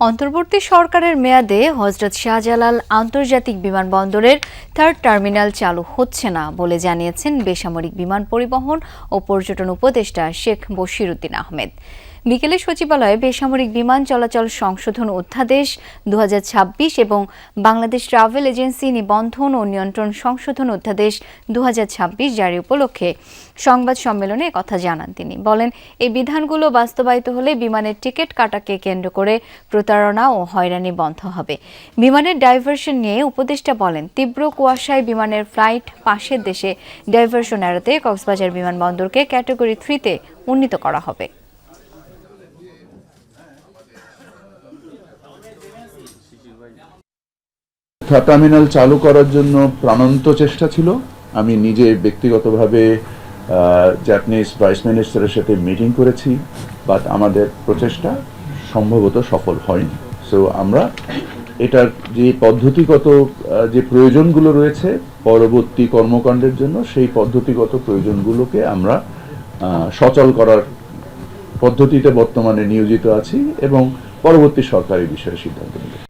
অন্তর্বর্তী সরকারের মেয়াদে হজরত শাহজালাল আন্তর্জাতিক বিমানবন্দরের থার্ড টার্মিনাল চালু হচ্ছে না বলে জানিয়েছেন বেসামরিক বিমান পরিবহন ও পর্যটন উপদেষ্টা শেখ বশিরউদ্দিন আহমেদ। বিকেলে সচিবালয়ে বেসামরিক বিমান চলাচল সংশোধন অধ্যাদেশ দু হাজার ছাব্বিশ এবং বাংলাদেশ ট্রাভেল এজেন্সি নিবন্ধন ও নিয়ন্ত্রণ সংশোধন অধ্যাদেশ দু হাজার ছাব্বিশ জারি উপলক্ষে সংবাদ সম্মেলনে কথা জানান তিনি। বলেন, এই বিধানগুলো বাস্তবায়িত হলে বিমানের টিকিট কাটাকে কেন্দ্র করে প্রতারণা ও হয়রানি বন্ধ হবে। বিমানের ডাইভারশন নিয়ে উপদেষ্টা বলেন, তীব্র কুয়াশায় বিমানের ফ্লাইট পাশের দেশে ডাইভারশন এড়াতে কক্সবাজার বিমানবন্দরকে ক্যাটাগরি থ্রিতে উন্নীত করা হবে। টার্মিনাল চালু করার জন্য প্রাণান্ত চেষ্টা ছিল। আমি নিজে ব্যক্তিগতভাবে জাপানিজ ভাইস মিনিস্টারের সাথে মিটিং করেছি বাট আমাদের প্রচেষ্টা সম্ভবত সফল হয়নি। সো আমরা এটার যে পদ্ধতিগত যে প্রয়োজনগুলো রয়েছে পরবর্তী কর্মকাণ্ডের জন্য, সেই পদ্ধতিগত প্রয়োজনগুলোকে আমরা সচল করার পদ্ধতিতে বর্তমানে নিয়োজিত আছি এবং পরবর্তী সরকারি বিষয়ে সিদ্ধান্ত নেবে